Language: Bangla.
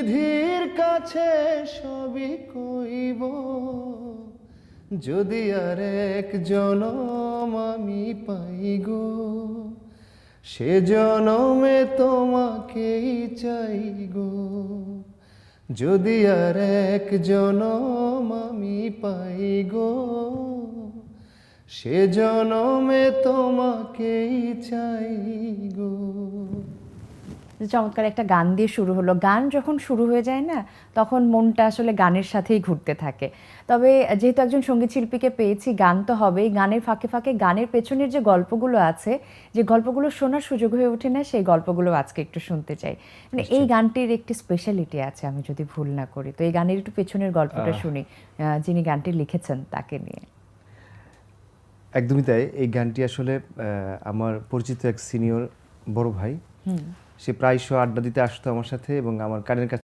বিধির কাছে সবই কইব। যদি আর এক জনম আমি পাই গো সে জনমে তোমাকেই চাই গো যদি আর এক জনম আমি পাই গো সে জনমে তোমাকেই চাই চমৎকার একটা গান দিয়ে শুরু হলো। গান যখন শুরু হয়ে যায় না তখন মনটা আসলে গানের সাথেই ঘুরতে থাকে। তবে যেহেতু একজন সংগীত শিল্পীকে পেয়েছি গান তো হবেই। গানের ফাঁকে ফাঁকে গানের পেছনের যে গল্পগুলো আছে যে গল্পগুলো শোনার সুযোগ হয়ে ওঠে না সেই গল্পগুলো আজকে একটু শুনতে চাই। মানে এই গানটির একটি স্পেশালিটি আছে আমি যদি ভুল না করি। তো এই গানের একটু পেছনের গল্পটা শুনি যিনি গানটি লিখেছেন তাকে নিয়ে। একদমই তাই। এই গানটি আসলে আমার পরিচিত এক সিনিয়র বড় ভাই সে প্রায়শ আড্ডা দিতে আসতো আমার সাথে এবং আমার কানের কাছে